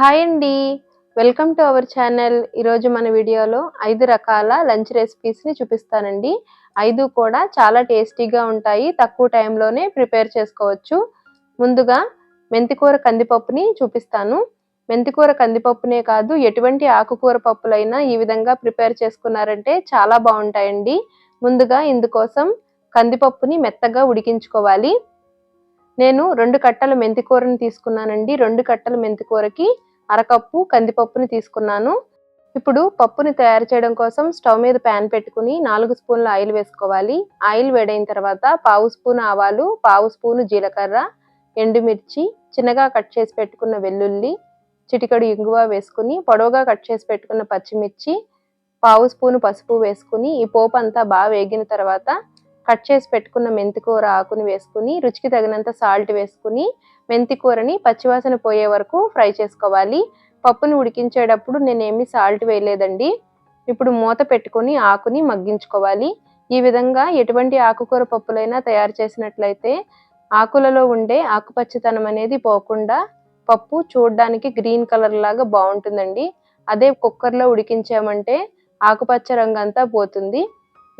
Hi అండి. Welcome to our channel. ఈరోజు మన వీడియోలో ఐదు రకాల లంచ్ రెసిపీస్ని చూపిస్తానండి. ఐదు కూడా చాలా టేస్టీగా ఉంటాయి. తక్కువ టైంలోనే ప్రిపేర్ చేసుకోవచ్చు. ముందుగా మెంతికూర కందిపప్పుని చూపిస్తాను. మెంతికూర కందిపప్పునే కాదు ఎటువంటి ఆకుకూర పప్పులైనా ఈ విధంగా ప్రిపేర్ చేసుకున్నారంటే చాలా బాగుంటాయండి. ముందుగా ఇందుకోసం కందిపప్పుని మెత్తగా ఉడికించుకోవాలి. నేను రెండు కట్టల మెంతికూరని తీసుకున్నానండి. రెండు కట్టల మెంతికూరకి అరకప్పు కందిపప్పుని తీసుకున్నాను. ఇప్పుడు పప్పుని తయారు చేయడం కోసం స్టవ్ మీద ప్యాన్ పెట్టుకుని నాలుగు స్పూన్ల ఆయిల్ వేసుకోవాలి. ఆయిల్ వేడైన తర్వాత పావు స్పూన్ ఆవాలు పావు స్పూను జీలకర్ర ఎండుమిర్చి చిన్నగా కట్ చేసి పెట్టుకున్న వెల్లుల్లి చిటికడు ఇంగువ వేసుకుని పొడవుగా కట్ చేసి పెట్టుకున్న పచ్చిమిర్చి పావు స్పూను పసుపు వేసుకుని ఈ పోపు అంతా బాగా వేగిన తర్వాత కట్ చేసి పెట్టుకున్న మెంతికూర ఆకుని వేసుకుని రుచికి తగినంత సాల్ట్ వేసుకుని మెంతికూరని పచ్చివాసన పోయే వరకు ఫ్రై చేసుకోవాలి. పప్పుని ఉడికించేటప్పుడు నేనేమి సాల్ట్ వేయలేదండి. ఇప్పుడు మూత పెట్టుకొని ఆకుని మగ్గించుకోవాలి. ఈ విధంగా ఎటువంటి ఆకుకూర పప్పులైనా తయారు చేసినట్లయితే ఆకులలో ఉండే ఆకుపచ్చతనం అనేది పోకుండా పప్పు చూడడానికి గ్రీన్ కలర్ లాగా బాగుంటుందండి. అదే కుక్కర్లో ఉడికించామంటే ఆకుపచ్చ రంగు అంతా పోతుంది.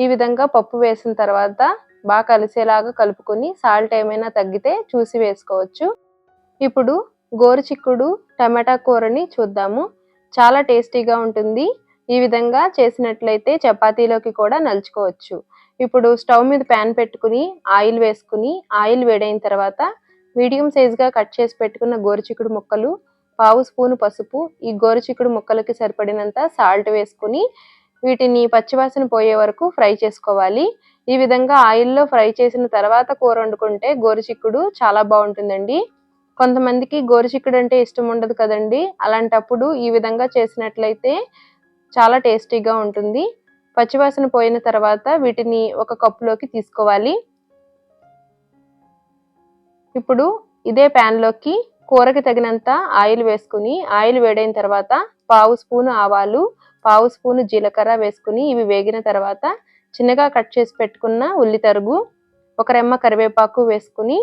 ఈ విధంగా పప్పు వేసిన తర్వాత బాగా కలిసేలాగా కలుపుకొని సాల్ట్ ఏమైనా తగ్గితే చూసి వేసుకోవచ్చు. ఇప్పుడు గోరుచిక్కుడు టమాటా కూరని చూద్దాము. చాలా టేస్టీగా ఉంటుంది. ఈ విధంగా చేసినట్లయితే చపాతీలోకి కూడా నలుచుకోవచ్చు. ఇప్పుడు స్టవ్ మీద ప్యాన్ పెట్టుకుని ఆయిల్ వేసుకుని ఆయిల్ వేడైన తర్వాత మీడియం సైజుగా కట్ చేసి పెట్టుకున్న గోరుచిక్కుడు ముక్కలు పావు స్పూను పసుపు ఈ గోరుచిక్కుడు ముక్కలకి సరిపడినంత సాల్ట్ వేసుకుని వీటిని పచ్చివాసన పోయే వరకు ఫ్రై చేసుకోవాలి. ఈ విధంగా ఆయిల్లో ఫ్రై చేసిన తర్వాత కూర వండుకుంటే గోరుచిక్కుడు చాలా బాగుంటుందండి. కొంతమందికి గోరుచిక్కుడు అంటే ఇష్టం ఉండదు కదండి. అలాంటప్పుడు ఈ విధంగా చేసినట్లయితే చాలా టేస్టీగా ఉంటుంది. పచ్చివాసన పోయిన తర్వాత వీటిని ఒక కప్పులోకి తీసుకోవాలి. ఇప్పుడు ఇదే ప్యాన్లోకి కూరకి తగినంత ఆయిల్ వేసుకుని ఆయిల్ వేడైన తర్వాత పావు స్పూను ఆవాలు పావు స్పూను జీలకర్ర వేసుకుని ఇవి వేగిన తర్వాత చిన్నగా కట్ చేసి పెట్టుకున్న ఉల్లి తరుగు ఒక రెమ్మ కరివేపాకు వేసుకుని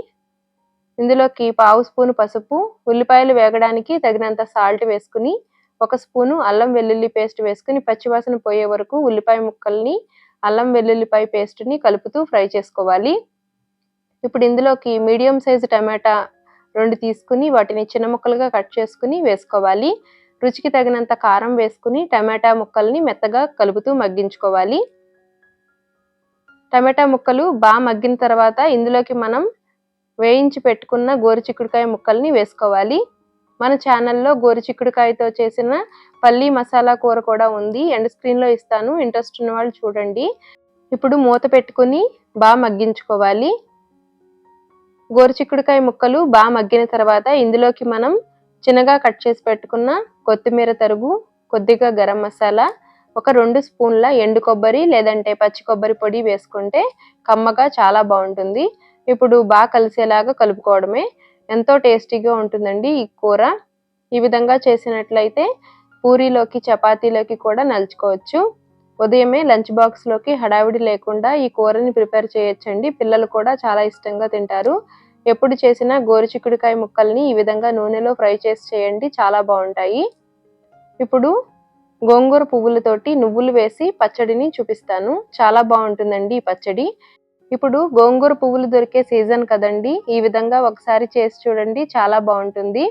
ఇందులోకి పావు స్పూను పసుపు ఉల్లిపాయలు వేగడానికి తగినంత సాల్ట్ వేసుకుని ఒక స్పూను అల్లం వెల్లుల్లి పేస్ట్ వేసుకుని పచ్చివాసన పోయే వరకు ఉల్లిపాయ ముక్కల్ని అల్లం వెల్లుల్లిపాయ పేస్ట్ని కలుపుతూ ఫ్రై చేసుకోవాలి. ఇప్పుడు ఇందులోకి మీడియం సైజు టమాటా రెండు తీసుకుని వాటిని చిన్న ముక్కలుగా కట్ చేసుకుని వేసుకోవాలి. రుచికి తగినంత కారం వేసుకుని టమాటా ముక్కల్ని మెత్తగా కలుపుతూ మగ్గించుకోవాలి. టమాటా ముక్కలు బాగా మగ్గిన తర్వాత ఇందులోకి మనం వేయించి పెట్టుకున్న గోరుచిక్కుడుకాయ ముక్కల్ని వేసుకోవాలి. మన ఛానల్లో గోరుచిక్కుడుకాయతో చేసిన పల్లీ మసాలా కూర కూడా ఉంది. ఎండ్ స్క్రీన్లో ఇస్తాను. ఇంట్రెస్ట్ ఉన్న వాళ్ళు చూడండి. ఇప్పుడు మూత పెట్టుకుని బాగా మగ్గించుకోవాలి. గోరుచిక్కుడుకాయ ముక్కలు బాగా మగ్గిన తర్వాత ఇందులోకి మనం చిన్నగా కట్ చేసి పెట్టుకున్న కొత్తిమీర తరుగు కొద్దిగా గరం మసాలా ఒక రెండు స్పూన్ల ఎండు కొబ్బరి లేదంటే పచ్చి కొబ్బరి పొడి వేసుకుంటే కమ్మగా చాలా బాగుంటుంది. ఇప్పుడు బాగా కలిసేలాగా కలుపుకోవడమే. ఎంతో టేస్టీగా ఉంటుందండి ఈ కూర. ఈ విధంగా చేసినట్లయితే పూరీలోకి చపాతీలోకి కూడా నలుచుకోవచ్చు. ఉదయమే లంచ్ బాక్స్లోకి హడావిడి లేకుండా ఈ కూరని ప్రిపేర్ చేయొచ్చండి. పిల్లలు కూడా చాలా ఇష్టంగా తింటారు. ఎప్పుడు చేసినా గోరుచిక్కుడుకాయ ముక్కల్ని ఈ విధంగా నూనెలో ఫ్రై చేసి చేయండి చాలా బాగుంటాయి. ఇప్పుడు గోంగూర పువ్వులతోటి నువ్వులు వేసి పచ్చడిని చూపిస్తాను. చాలా బాగుంటుందండి ఈ పచ్చడి. ఇప్పుడు గోంగూర పువ్వులు దొరికే సీజన్ కదండి ఈ విధంగా ఒకసారి చేసి చూడండి చాలా బాగుంటుంది.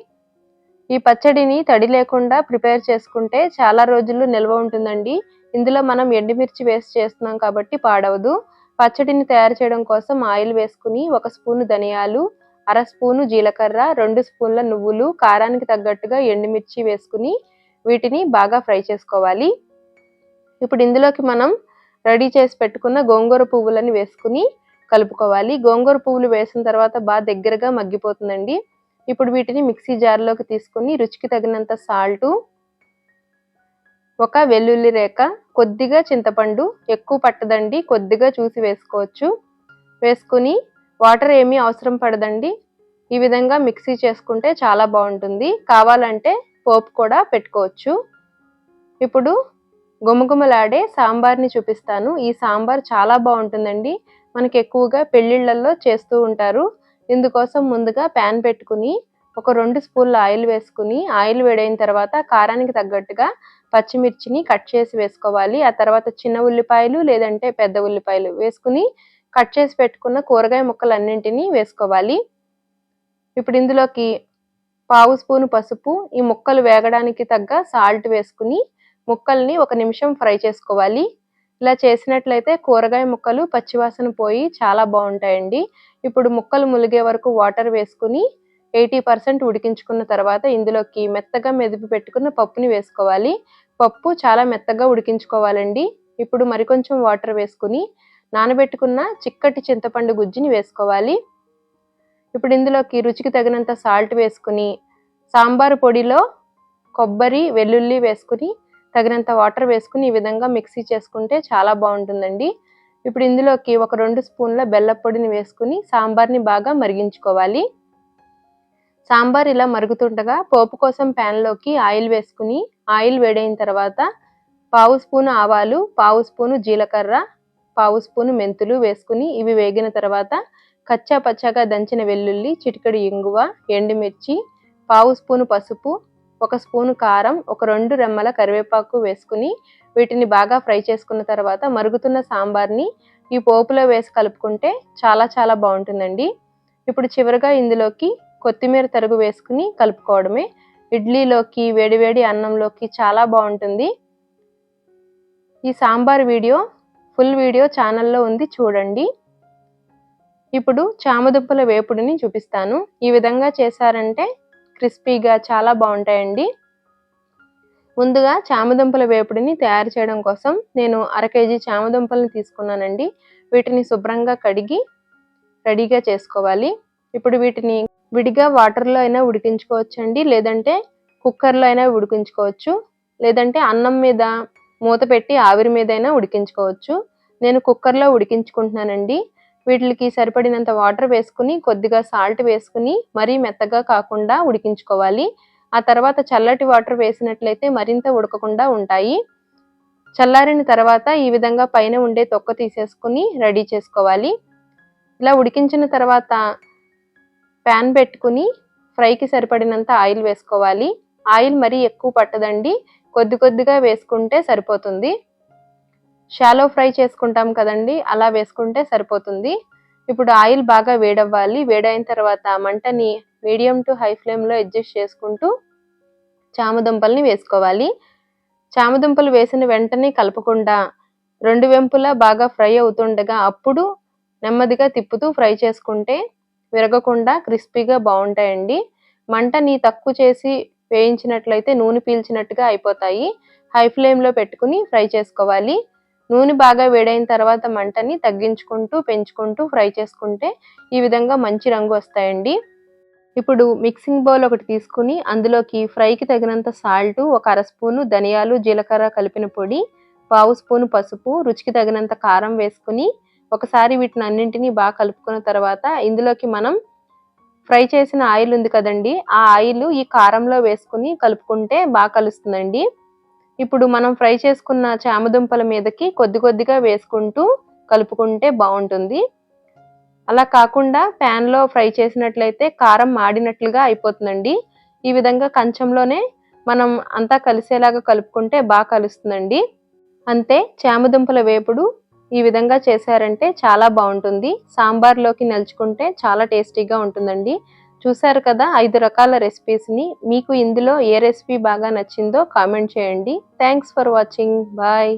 ఈ పచ్చడిని తడి లేకుండా ప్రిపేర్ చేసుకుంటే చాలా రోజులు నిల్వ ఉంటుందండి. ఇందులో మనం ఎండుమిర్చి వేసి చేస్తున్నాం కాబట్టి పాడవదు. పచ్చడిని తయారు చేయడం కోసం ఆయిల్ వేసుకుని ఒక స్పూను ధనియాలు అర స్పూను జీలకర్ర రెండు స్పూన్ల నువ్వులు కారానికి తగ్గట్టుగా ఎండుమిర్చి వేసుకుని వీటిని బాగా ఫ్రై చేసుకోవాలి. ఇప్పుడు ఇందులోకి మనం రెడీ చేసి పెట్టుకున్న గోంగూర పువ్వులని వేసుకుని కలుపుకోవాలి. గోంగూర పువ్వులు వేసిన తర్వాత బాగా దగ్గరగా మగ్గిపోతుందండి. ఇప్పుడు వీటిని మిక్సీ జార్లోకి తీసుకుని రుచికి తగినంత సాల్టు ఒక వెల్లుల్లి రేఖ కొద్దిగా చింతపండు ఎక్కువ పట్టదండి కొద్దిగా చూసి వేసుకోవచ్చు. వేసుకుని వాటర్ ఏమీ అవసరం పడదండి. ఈ విధంగా మిక్సీ చేసుకుంటే చాలా బాగుంటుంది. కావాలంటే పోపు కూడా పెట్టుకోవచ్చు. ఇప్పుడు గుమగుమలాడే సాంబార్ని చూపిస్తాను. ఈ సాంబార్ చాలా బాగుంటుందండి. మనకి ఎక్కువగా పెళ్ళిళ్ళల్లో చేస్తూ ఉంటారు. ఇందుకోసం ముందుగా ప్యాన్ పెట్టుకుని ఒక రెండు స్పూన్ల ఆయిల్ వేసుకుని ఆయిల్ వేడైన తర్వాత కారానికి తగ్గట్టుగా పచ్చిమిర్చిని కట్ చేసి వేసుకోవాలి. ఆ తర్వాత చిన్న ఉల్లిపాయలు లేదంటే పెద్ద ఉల్లిపాయలు వేసుకుని కట్ చేసి పెట్టుకున్న కూరగాయ ముక్కలన్నింటినీ వేసుకోవాలి. ఇప్పుడు ఇందులోకి పావు స్పూను పసుపు ఈ ముక్కలు వేగడానికి తగ్గ సాల్ట్ వేసుకుని ముక్కల్ని ఒక నిమిషం ఫ్రై చేసుకోవాలి. ఇలా చేసినట్లయితే కూరగాయ ముక్కలు పచ్చివాసన పోయి చాలా బాగుంటాయండి. ఇప్పుడు ముక్కలు ములిగే వరకు వాటర్ వేసుకుని ఎయిటీ పర్సెంట్ ఉడికించుకున్న తర్వాత ఇందులోకి మెత్తగా మెదిపి పెట్టుకున్న పప్పుని వేసుకోవాలి. పప్పు చాలా మెత్తగా ఉడికించుకోవాలండి. ఇప్పుడు మరికొంచెం వాటర్ వేసుకుని నానబెట్టుకున్న చిక్కటి చింతపండు గుజ్జుని వేసుకోవాలి. ఇప్పుడు ఇందులోకి రుచికి తగినంత సాల్ట్ వేసుకుని సాంబారు పొడిలో కొబ్బరి వెల్లుల్లి వేసుకుని తగినంత వాటర్ వేసుకుని ఈ విధంగా మిక్సీ చేసుకుంటే చాలా బాగుంటుందండి. ఇప్పుడు ఇందులోకి ఒక రెండు స్పూన్ల బెల్ల పొడిని వేసుకుని సాంబార్ని బాగా మరిగించుకోవాలి. సాంబార్ ఇలా మరుగుతుండగా పోపు కోసం ప్యాన్లోకి ఆయిల్ వేసుకుని ఆయిల్ వేడైన తర్వాత పావు స్పూను ఆవాలు పావు స్పూను జీలకర్ర పావు స్పూను మెంతులు వేసుకుని ఇవి వేగిన తర్వాత కచ్చా పచ్చగా దంచిన వెల్లుల్లి చిటికడి ఇంగువ ఎండుమిర్చి పావు స్పూను పసుపు ఒక స్పూను కారం ఒక రెండు రెమ్మల కరివేపాకు వేసుకుని వీటిని బాగా ఫ్రై చేసుకున్న తర్వాత మరుగుతున్న సాంబార్ని ఈ పోపులో వేసి కలుపుకుంటే చాలా చాలా బాగుంటుందండి. ఇప్పుడు చివరిగా ఇందులోకి కొత్తిమీర తరుగు వేసుకుని కలుపుకోవడమే. ఇడ్లీలోకి వేడివేడి అన్నంలోకి చాలా బాగుంటుంది. ఈ సాంబార్ వీడియో ఫుల్ వీడియో ఛానల్లో ఉంది చూడండి. ఇప్పుడు చామదుంపల వేపుడిని చూపిస్తాను. ఈ విధంగా చేశారంటే క్రిస్పీగా చాలా బాగుంటాయండి. ముందుగా చామదుంపల వేపుడిని తయారు చేయడం కోసం నేను అర కేజీ చామదుంపలను తీసుకున్నానండి. వీటిని శుభ్రంగా కడిగి రెడీగా చేసుకోవాలి. ఇప్పుడు వీటిని విడిగా వాటర్లో అయినా ఉడికించుకోవచ్చండి. లేదంటే కుక్కర్లో అయినా ఉడికించుకోవచ్చు. లేదంటే అన్నం మీద మూత పెట్టి ఆవిరి మీద అయినా ఉడికించుకోవచ్చు. నేను కుక్కర్లో ఉడికించుకుంటున్నానండి. వీటికి సరిపడినంత వాటర్ వేసుకుని కొద్దిగా సాల్ట్ వేసుకుని మరీ మెత్తగా కాకుండా ఉడికించుకోవాలి. ఆ తర్వాత చల్లటి వాటర్ వేసినట్లయితే మరింత ఉడకకుండా ఉంటాయి. చల్లారిన తర్వాత ఈ విధంగా పైన ఉండే తొక్క తీసేసుకుని రెడీ చేసుకోవాలి. ఇలా ఉడికించిన తర్వాత ప్యాన్ పెట్టుకుని ఫ్రైకి సరిపడినంత ఆయిల్ వేసుకోవాలి. ఆయిల్ మరీ ఎక్కువ పట్టదండి. కొద్ది కొద్దిగా వేసుకుంటే సరిపోతుంది. షాలో ఫ్రై చేసుకుంటాం కదండి అలా వేసుకుంటే సరిపోతుంది. ఇప్పుడు ఆయిల్ బాగా వేడవ్వాలి. వేడైన తర్వాత మంటని మీడియం టు హై ఫ్లేమ్లో అడ్జస్ట్ చేసుకుంటూ చామదుంపల్ని వేసుకోవాలి. చామదుంపలు వేసిన వెంటనే కలపకుండా రెండు వెంపులా బాగా ఫ్రై అవుతుండగా అప్పుడు నెమ్మదిగా తిప్పుతూ ఫ్రై చేసుకుంటే విరగకుండా క్రిస్పీగా బాగుంటాయండి. మంటని తక్కువ చేసి వేయించినట్లయితే నూనె పీల్చినట్టుగా అయిపోతాయి. హై ఫ్లేమ్లో పెట్టుకుని ఫ్రై చేసుకోవాలి. నూనె బాగా వేడైన తర్వాత మంటని తగ్గించుకుంటూ పెంచుకుంటూ ఫ్రై చేసుకుంటే ఈ విధంగా మంచి రంగు వస్తాయండి. ఇప్పుడు మిక్సింగ్ బౌల్ ఒకటి తీసుకుని అందులోకి ఫ్రైకి తగినంత సాల్ట్ ఒక అర స్పూను ధనియాలు జీలకర్ర కలిపిన పొడి పావు స్పూను పసుపు రుచికి తగినంత కారం వేసుకుని ఒకసారి వీటిని అన్నింటినీ బాగా కలుపుకున్న తర్వాత ఇందులోకి మనం ఫ్రై చేసిన ఆయిల్ ఉంది కదండి ఆ ఆయిల్ ఈ కారంలో వేసుకుని కలుపుకుంటే బాగా కలుస్తుందండి. ఇప్పుడు మనం ఫ్రై చేసుకున్న చామదుంపల మీదకి కొద్ది కొద్దిగా వేసుకుంటూ కలుపుకుంటే బాగుంటుంది. అలా కాకుండా ప్యాన్లో ఫ్రై చేసినట్లయితే కారం మాడినట్లుగా అయిపోతుందండి. ఈ విధంగా కంచంలోనే మనం అంతా కలిసేలాగా కలుపుకుంటే బాగా కలుస్తుందండి. అంతే చామదుంపల వేపుడు ఈ విధంగా చేశారంటే చాలా బాగుంటుంది. సాంబార్లోకి నలుచుకుంటే చాలా టేస్టీగా ఉంటుందండి. చూశారు కదా ఐదు రకాల రెసిపీస్ని మీకు ఇందులో ఏ రెసిపీ బాగా నచ్చిందో కామెంట్ చేయండి. Thanks for watching bye